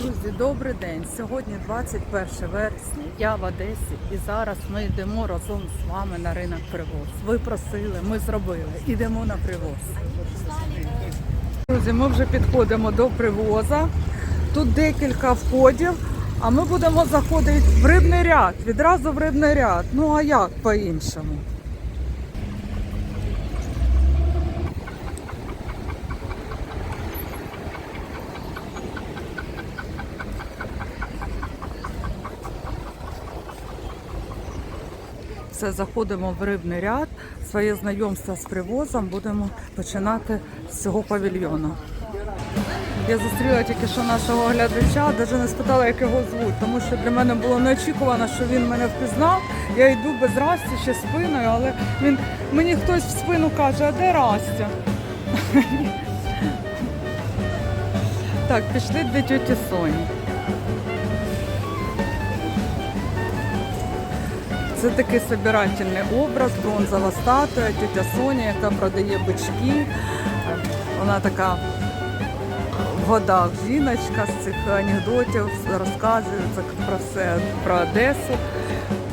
Друзі, добрий день. Сьогодні 21 вересня. Я в Одесі і зараз ми йдемо разом з вами на ринок привоз. Ви просили, ми зробили. Ідемо на привоз. Друзі, ми вже підходимо до привоза. Тут декілька входів, а ми будемо заходити в рибний ряд. Відразу в рибний ряд. Ну а як по-іншому? Все, заходимо в рибний ряд. Своє знайомство з привозом будемо починати з цього павільйону. Я зустріла тільки що нашого глядача, навіть не спитала, як його звуть, тому що для мене було неочікувано, що він мене впізнав. Я йду без Расті ще спиною, але він мені хтось в спину каже, а де Растя? Так, пішли до тьоті Соні. Це такий собирательний образ, бронзова статуя, тетя Соня, яка продає бички. Вона така в годах жіночка з цих анекдотів розказує про все про Одесу.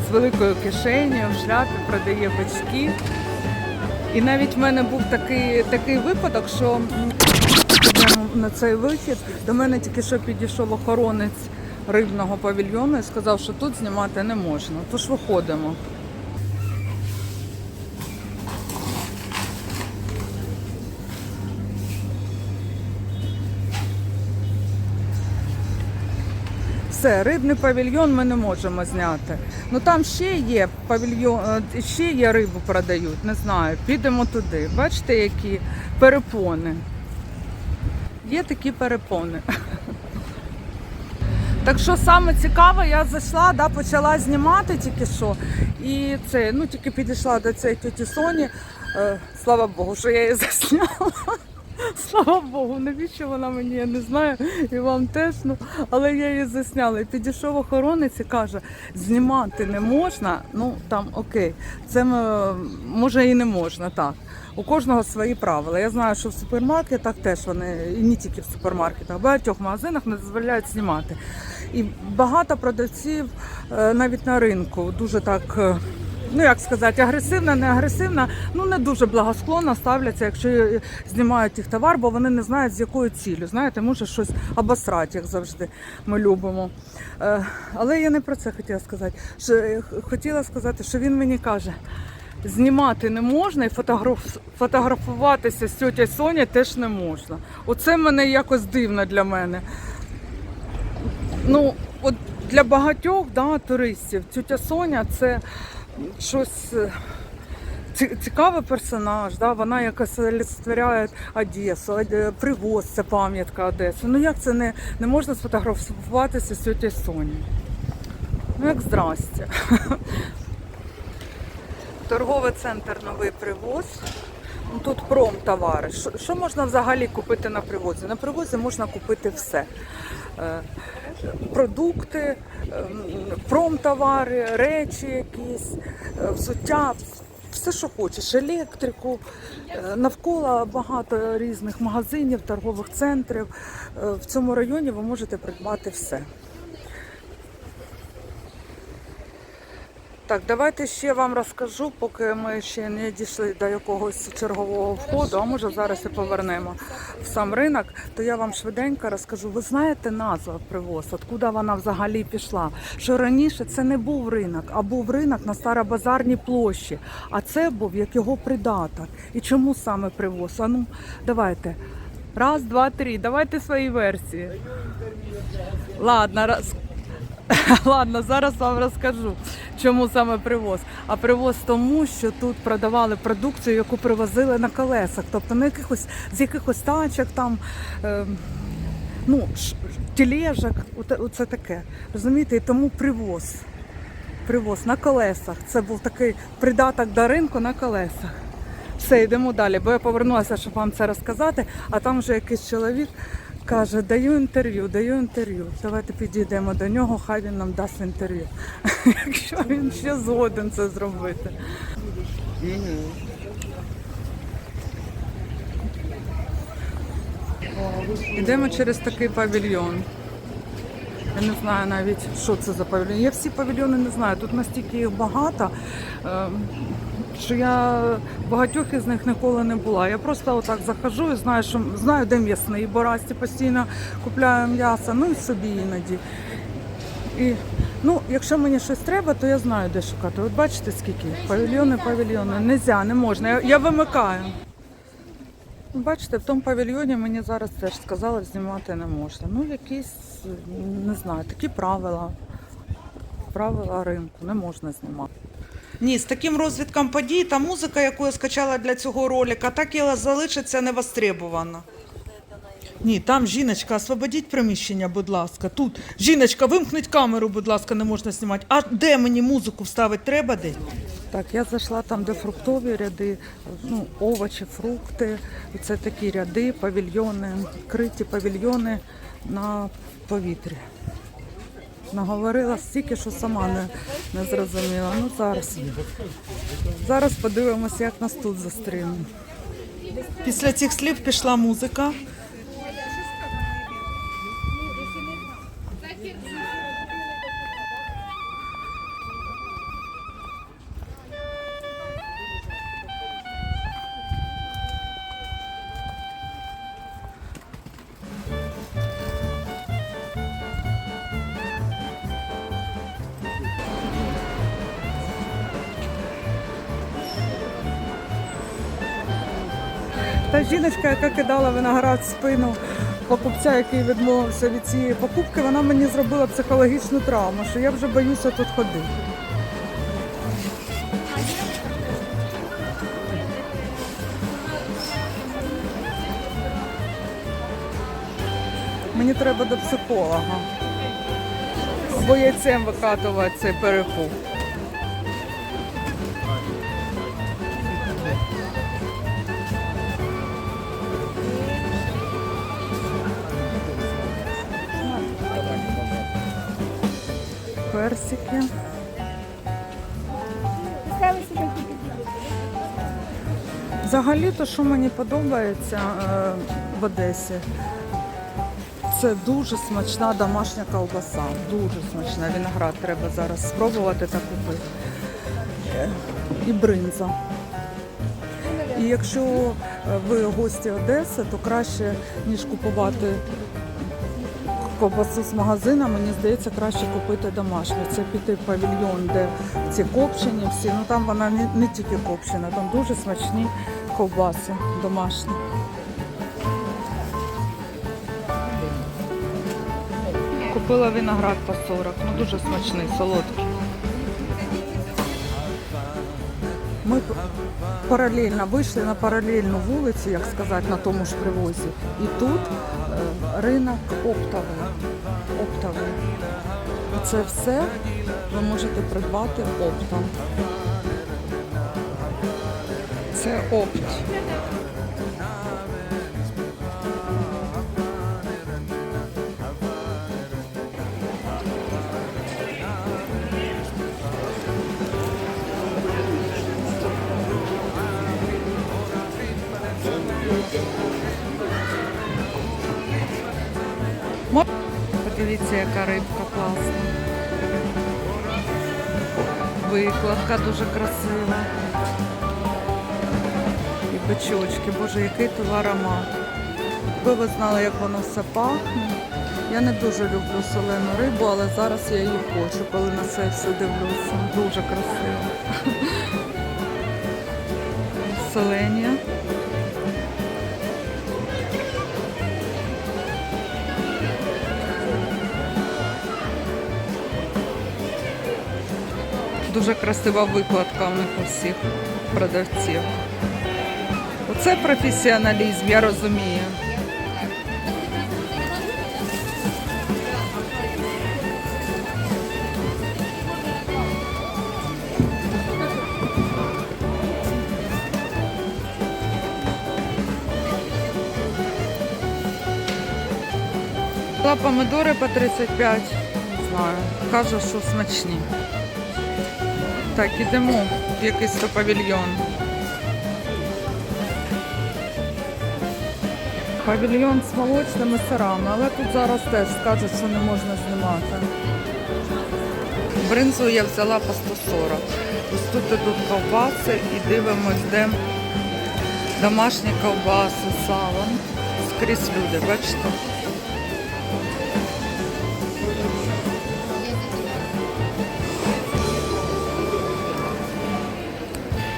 З великою кишенею в шляпі продає бички. І навіть в мене був такий, такий випадок, що на цей вихід до мене тільки що підійшов охоронець рибного павільйону і сказав, що тут знімати не можна. Тож виходимо. Все, рибний павільйон ми не можемо зняти. Ну там ще є павільйон, е, ще є рибу продають, не знаю. Підемо туди. Бачите, які перепони. Є такі перепони. Так що саме цікаве, я зайшла, да, почала знімати тільки що. І це, ну тільки підійшла до цієї тіті Соні. Е, слава Богу, що я її засняла. Слава Богу, навіщо вона мені, я не знаю, і вам теж, ну, але я її засняла. І підійшов охоронець і каже, знімати не можна, ну там окей, це е, може і не можна, так. У кожного свої правила. Я знаю, що в супермаркетах теж вони, і не тільки в супермаркетах, в багатьох магазинах не дозволяють знімати. І багато продавців е, навіть на ринку дуже так. Ну, як сказати, агресивна, не агресивна, ну не дуже благосклонно ставляться, якщо е, знімають їх товар, бо вони не знають з якою ціллю. Знаєте, може щось обосрати, як завжди ми любимо. Е, але я не про це хотіла сказати. Е, хотіла сказати, що він мені каже, знімати не можна і фотограф... фотографуватися з тьотя Соня теж не можна. Оце мене якось дивно для мене. Ну, от для багатьох да, туристів тетя Соня це щось е, цікавий персонаж, да? вона якось олицетворяє Одесу, привоз це пам'ятка Одеси. Ну як це не, не можна сфотографуватися з тетя Соні? Ну як здрасте. Торговий центр новий привоз. Ну, Тут промтовари. Що можна взагалі купити на привозі? На привозі можна купити все. Е, Продукти, ем, промтовари, речі якісь, е, взуття, все, що хочеш, електрику. Е, Навколо багато різних магазинів, торгових центрів. Е, В цьому районі ви можете придбати все. Так, давайте ще вам розкажу, поки ми ще не дійшли до якогось чергового входу, а може зараз і повернемо в сам ринок, то я вам швиденько розкажу. Ви знаєте назву привоз, откуда вона взагалі пішла? Що раніше це не був ринок, а був ринок на Старобазарній площі. А це був як його придаток. І чому саме привоз? А ну, давайте. Раз, два, три. Давайте свої версії. Ладно, раз. Ладно, зараз вам розкажу, чому саме привоз. А привоз тому, що тут продавали продукцію, яку привозили на колесах, тобто на якихось з якихось тачок там. Е, Ну, тележок, оце таке. Розумієте, і тому привоз. Привоз на колесах. Це був такий придаток до ринку на колесах. Все, йдемо далі, бо я повернулася, щоб вам це розказати, а там вже якийсь чоловік каже, даю інтерв'ю, даю інтерв'ю. Давайте підійдемо до нього, хай він нам дасть інтерв'ю. Якщо він ще згоден це зробити. Йдемо через такий павільйон. Я не знаю навіть, що це за павільйон. Я всі павільйони не знаю. Тут настільки їх багато, е, що я багатьох із них ніколи не була. Я просто отак захожу і знаю, що знаю, де м'ясний, бо Расті постійно купляю м'ясо, ну і собі іноді. І, ну, якщо мені щось треба, то я знаю, де шукати. От бачите, скільки? Павільйони, павільйони. Нельзя, не можна. Я, я вимикаю. Бачите, в тому павільйоні мені зараз теж сказали, знімати не можна. Ну, якісь, не знаю, такі правила. Правила ринку, не можна знімати. Ні, з таким розвитком подій та музика, яку я скачала для цього ролика, так і залишиться невостребована. Ні, там жіночка, освободіть приміщення, будь ласка. Тут жіночка, вимкніть камеру, будь ласка, не можна знімати. А де мені музику вставити треба де? Так, я зайшла там, де фруктові ряди, ну, овочі, фрукти. Це такі ряди, павільйони, відкриті павільйони на повітрі. Наговорила стільки, що сама не, не зрозуміла. Ну зараз. Зараз подивимося, як нас тут зустрінуть. Після цих слів пішла музика. Жіночка, яка кидала виноград в спину покупця, який відмовився від цієї покупки, вона мені зробила психологічну травму, що я вже боюся тут ходити. Мені треба до психолога. Бо яйцем викатувати цей перепух. Персики. Взагалі, то, що мені подобається е, в Одесі, це дуже смачна домашня ковбаса. Дуже смачна. Виноград треба зараз спробувати та купити. Е, І бринза. І якщо ви гості Одеси, то краще, ніж купувати ковбасу з магазина, мені здається, краще купити домашню. Це піти в павільйон, де ці копчені всі. Ну там вона не, не тільки копчена, там дуже смачні ковбаси домашні. Купила виноград по 40, ну дуже смачний, солодкий. Ми паралельно вийшли на паралельну вулицю, як сказати, на тому ж привозі. І тут е, ринок оптовий. оптовий. Це все ви можете придбати оптом. Це опт. Подивіться, яка рибка класна. Викладка дуже красива. І бичочки. Боже, який тут аромат. Ви ви знали, як воно все пахне. Я не дуже люблю солену рибу, але зараз я її хочу, коли на це все дивлюся. Дуже красиво. Солення. Дуже красива викладка у них у всіх продавців. Оце професіоналізм, я розумію. Помидори по 35, не знаю. Каже, що смачні. Так, ідемо в якийсь то павільйон. Павільйон з молочними сирами, але тут зараз теж скажуть, що не можна знімати. Бринзу я взяла по 140. Ось тут ідуть ковбаси і дивимось, де домашні ковбаси, сало. Скрізь люди, бачите?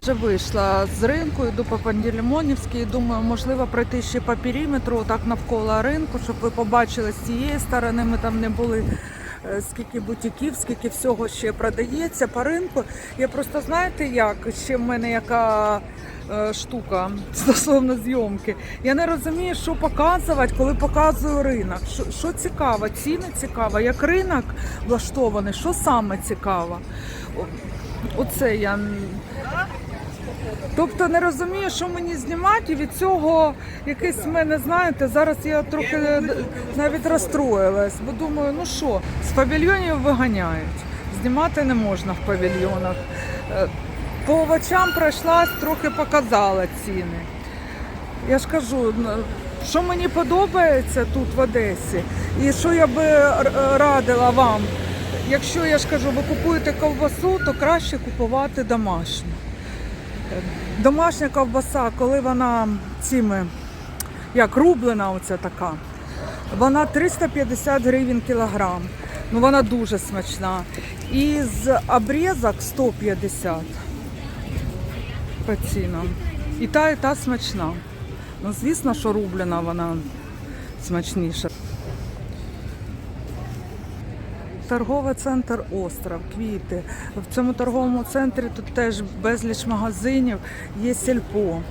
Вже вийшла з ринку, йду по Панділімонівській, думаю, можливо пройти ще по периметру, так навколо ринку, щоб ви побачили з цієї сторони. Ми там не були. е, Скільки бутіків, скільки всього ще продається по ринку. Я просто знаєте як, ще в мене яка е, штука стосовно зйомки. Я не розумію, що показувати, коли показую ринок. Що, що цікаво, ціни цікаво, як ринок влаштований, що саме цікаво. Оце я Тобто не розумію, що мені знімати, і від цього якийсь в мене, знаєте, зараз я трохи навіть розстроїлась, бо думаю, ну що, з павільйонів виганяють. Знімати не можна в павільйонах. Е, По овочам пройшлась, трохи показала ціни. Я ж кажу, що мені подобається тут в Одесі, і що я би радила вам, якщо я ж кажу, ви купуєте ковбасу, то краще купувати домашню. Домашня ковбаса, коли вона цими, як рублена, оця така, вона 350 гривень кілограм. Ну вона дуже смачна. І з обрізок 150 по цінам. І та, і та смачна. Ну, звісно, що рублена вона смачніша. Торговий центр Остров, квіти. В цьому торговому центрі тут теж безліч магазинів, є сільпо.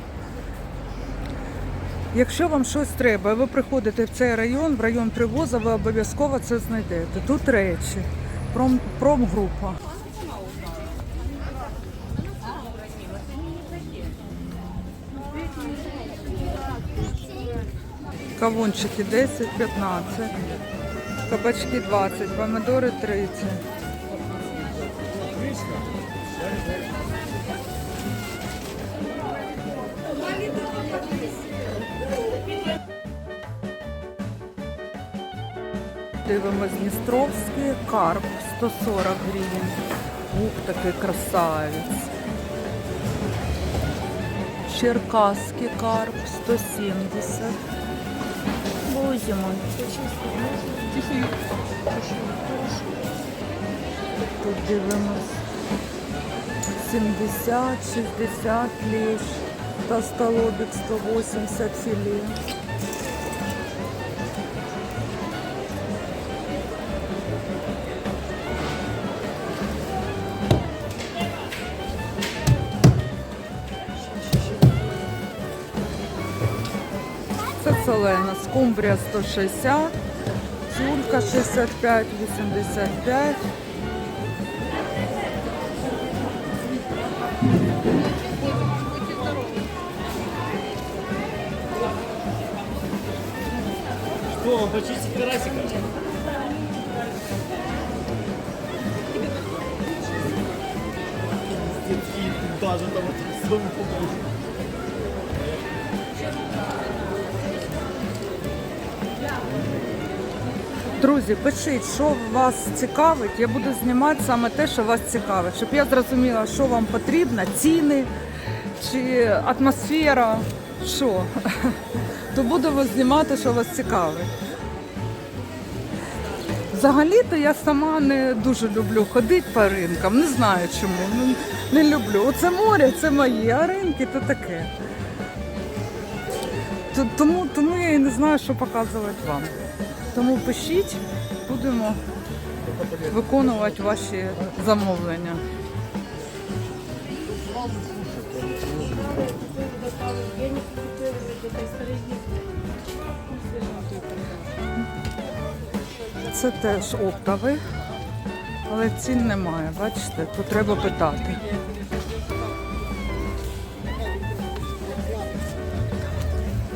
Якщо вам щось треба, ви приходите в цей район, в район привозу, ви обов'язково це знайдете. Тут речі, пром, промгрупа. Кавунчики 10, 15. Кабачки 20, помидори 30. Дивимось Дністровський карп 140 гривень. Ух, такий красавець. Черкаський карп 170. Боже мой. Тут дивимось 70, 60 лещ, толстолобик 180 філе. Це солена, скумбрія 160, тюлька 65, 85. Что, вам почистить карасика? Даже там вот Друзі, пишіть, що вас цікавить. Я буду знімати саме те, що вас цікавить, щоб я зрозуміла, що вам потрібно, ціни чи атмосфера, що. То буду вас знімати, що вас цікавить. Взагалі-то я сама не дуже люблю ходити по ринкам, не знаю чому. Ну, Не люблю. Оце море, це моє, а ринки то таке. Тому, тому я і не знаю, що показувати вам. Тому пишіть, будемо виконувати ваші замовлення. Це теж оптовий, але цін немає, бачите, то треба питати.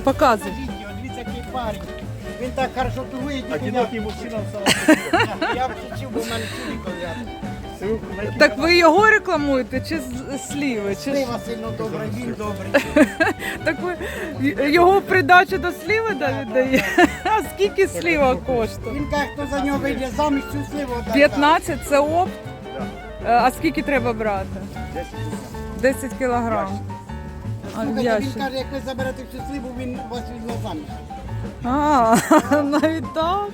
Показуй. Дивіться, який парень. Він так хорошо торгує, тільки я, Одинокий мужчина в самом я вчив, бо в мене чоловік говорять. Так ви його рекламуєте чи з- сліви? Чи... ж- Слива сильно добре, він добрий. Так ви й- його придачу до сліви да- віддає? А скільки сліва коштує? Він каже, хто за нього вийде заміж цю сливу. отдасть. 15 це опт. Е, А скільки треба брати? 10 кілограм. А, Слухайте, він ящик. каже, як ви заберете всю сливу, він вас візьме заміж. А, навіть так.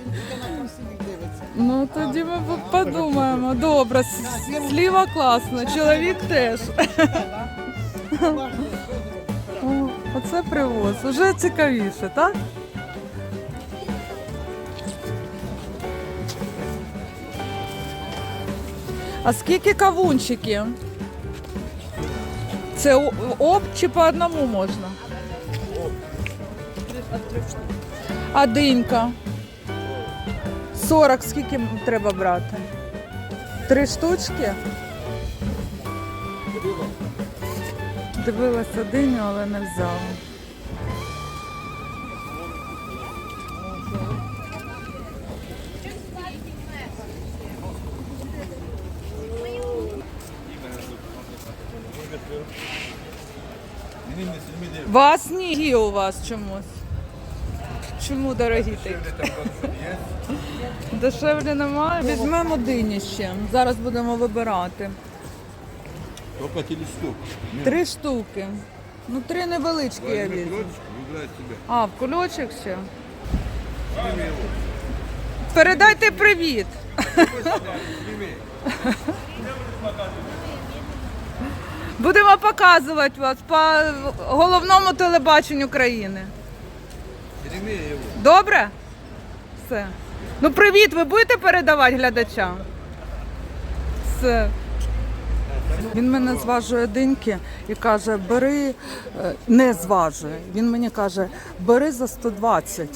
Ну тоді ми подумаємо. Добре, сліва класна, чоловік теж. Оце привоз. Уже цікавіше, так? А скільки кавунчиків? Це о- опт чи по одному можна? А динька? 40 скільки треба брати? Три штучки? Дивилася диню, але не взяла. Вас ні, у вас чомусь. Чому дорогі такі? Дешевле немає. Візьмемо дині ще. Зараз будемо вибирати. Только телескоп. Три штуки. Ну, три невеличкі я візьму. А, в кульочок ще. Передайте привіт. Будемо показувати вас по головному телебаченню країни. Добре? Все. Ну, привіт, ви будете передавати глядачам? Все. Він мене зважує диньки і каже, бери, е, не зважує. Він мені каже, бери за 120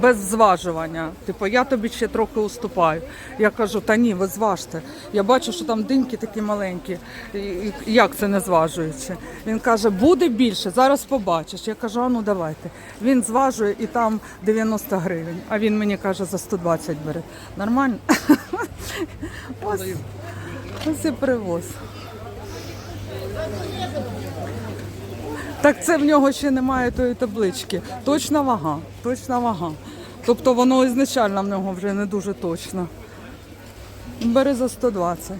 без зважування. Типу, я тобі ще трохи уступаю. Я кажу, та ні, ви зважте. Я бачу, що там диньки такі маленькі. І- Як це не зважуючи? Він каже, буде більше, зараз побачиш. Я кажу, а ну давайте. Він зважує і там 90 гривень, а він мені каже, за 120 бери. Нормально? Ось, ось і привоз. Так це в нього ще немає тої таблички. Точна вага, точна вага. Тобто воно ізначально в нього вже не дуже точно. Бери за 120.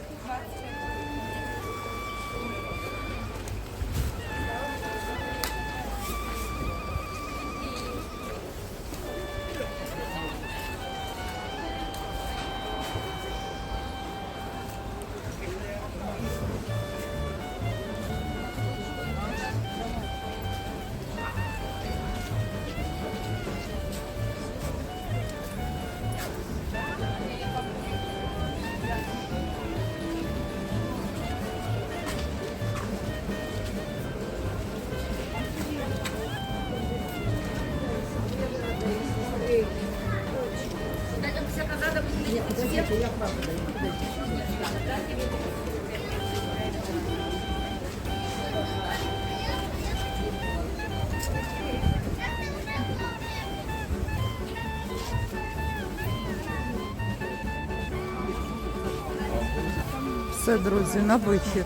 Все, друзі, на вихід.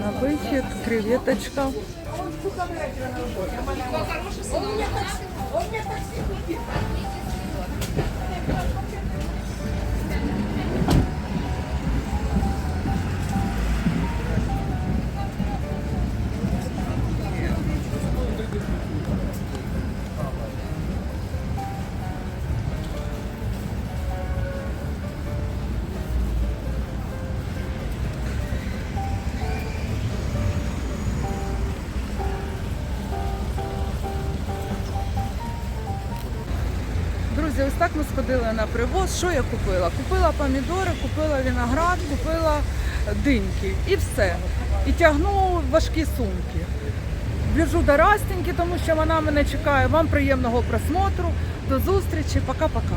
На вихід, креветочка. Друзі, сходили на привоз. Що я купила? Купила помідори, купила виноград, купила диньки і все. І тягну важкі сумки. Біжу до Растеньки, тому що вона мене чекає. Вам приємного просмотру. До зустрічі. Пока-пока.